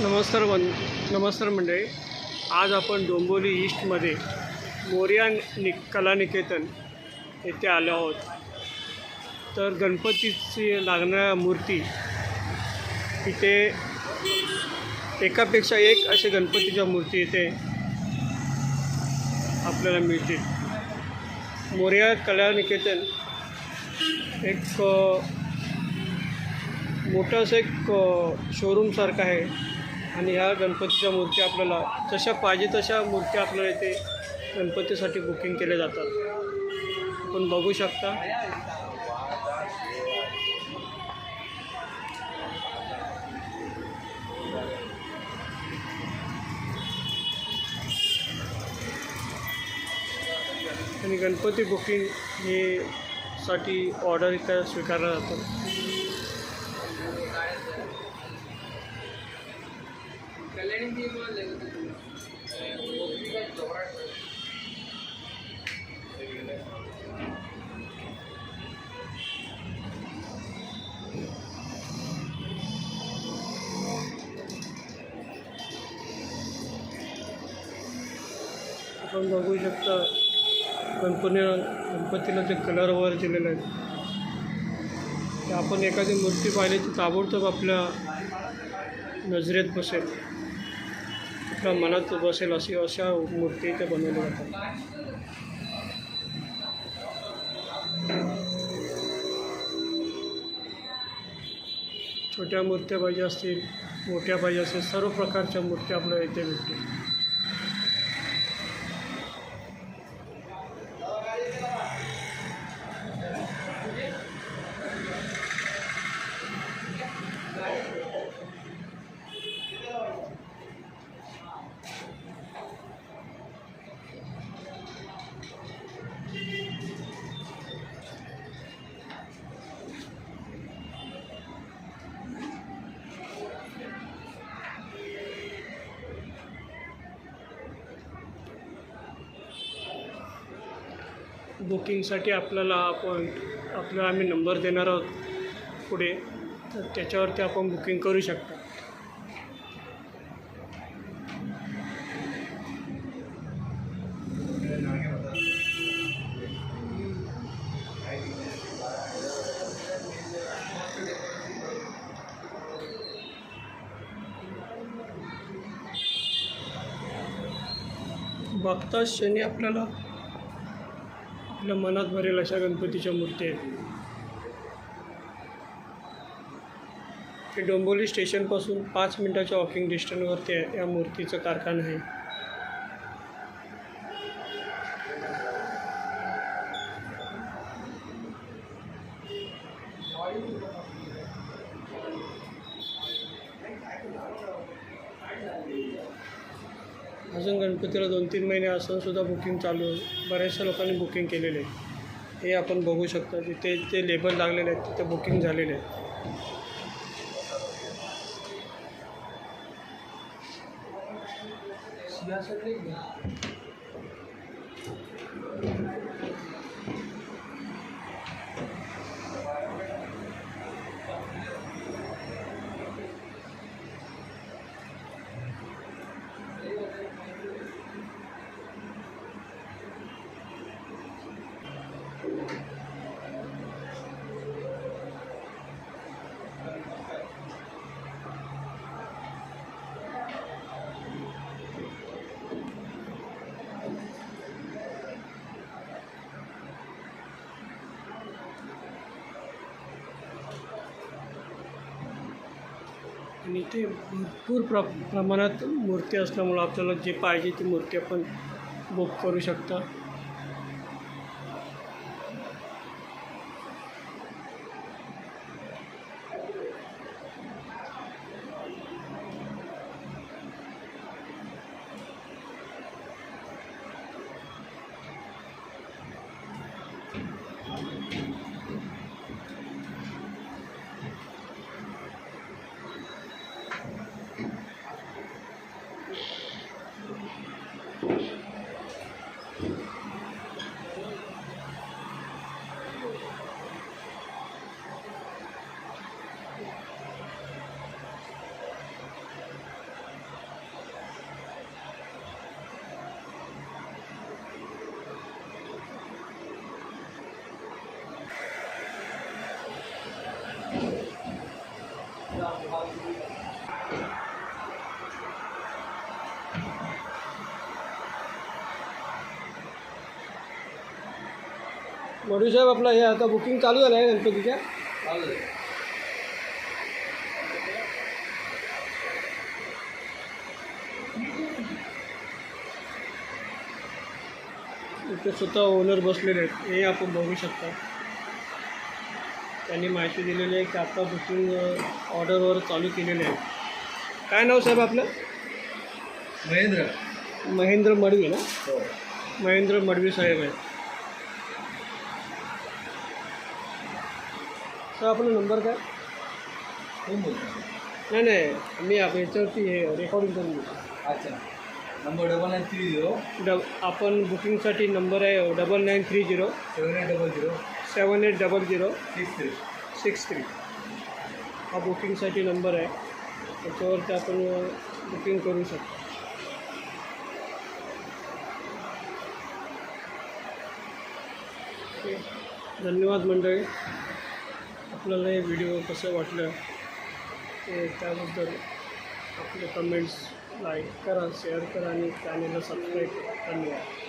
नमस्कार वन नमस्कार मंडळी. आज आपण डोंबिवली ईस्टमध्ये मोर्या नि कलानिकेतन येथे आलो आहोत. तर गणपतीची लागणाऱ्या मूर्ती इथे एकापेक्षा एक असे गणपतीच्या मूर्ती इथे आपल्याला मिळतील. मोर्या कलानिकेतन एक मोठं असं एक शोरूमसारखं आहे. आणि ह्या गणपतीच्या मूर्ती आपल्याला जशा पाहिजे तशा मूर्ती आपल्याला इथे गणपतीसाठी बुकिंग केल्या जातात. आपण बघू शकता. आणि गणपती बुकिंग हे साठी ऑर्डर इथं स्वीकारला जातो. आपण बघू शकता गणपती गणपतीला जे कलर वगैरे दिलेले आहेत. ते आपण एखादी मूर्ती पाहिली तर ताबडतोब आपल्या नजरेत बसेल. आपल्या मनात बसेल अशी अशा मूर्ती इथे बनवल्या जातात. छोट्या मूर्त्या पाहिजे असतील मोठ्या पाहिजे असतील सर्व प्रकारच्या मूर्त्या आपल्याला इथे भेटतील. बुकिंगसाठी आपल्याला आपण आपल्याला आम्ही नंबर देणार आहोत पुढे. तर त्याच्यावरती आपण बुकिंग करू शकता. बघताच शनी आपल्याला आपल्या मनात भरेल अशा गणपतीच्या मूर्ती आहेत. हे डोंबोली स्टेशनपासून पाच मिनटाच्या वॉकिंग डिस्टन्सवरती आहे. या मूर्तीचं कारखाना आहे. गणपतीला दोन तीन महिने असूनसुद्धा बुकिंग चालू आहे. बऱ्याचशा लोकांनी बुकिंग केलेले आहे. हे आपण बघू शकता. तिथे ते लेबल लागलेले आहेत तिथे बुकिंग झालेले आहे आणि ते भरपूर प्र प्रमाणात मूर्ती असल्यामुळं आपल्याला जे पाहिजे ती मूर्ती आपण बुक करू शकता. मडू साहेब आपलं हे आता बुकिंग चालू झालं आहे गणपतीच्या. इथे स्वतः ओनर बसलेले आहेत. हे आपण बघू शकता. त्यांनी माहिती दिलेली आहे की आता बुकिंग ऑर्डरवर चालू केलेले आहे काय नाव साहेब आपलं? महेंद्र. महेंद्र मडवी ना? हो. महेंद्र मडवी साहेब आहेत. सर आपला नंबर काय? नाही नाही. मी आप याच्यावरती हे रेकॉर्डिंग करून घेतो अच्छा. Number double nine three zero डब आपण बुकिंगसाठी नंबर आहे double nine three zero seven eight double zero seven eight double zero six three six three हा बुकिंगसाठी नंबर आहे. त्याच्यावरती आपण बुकिंग करू शकतो. ओके. धन्यवाद मंडळी. आपल्याला हे व्हिडिओ कसं वाटलं ते त्याबद्दल आपले कमेंट्स लाईक करा शेअर करा आणि चॅनलला सबस्क्राईब करा. धन्यवाद.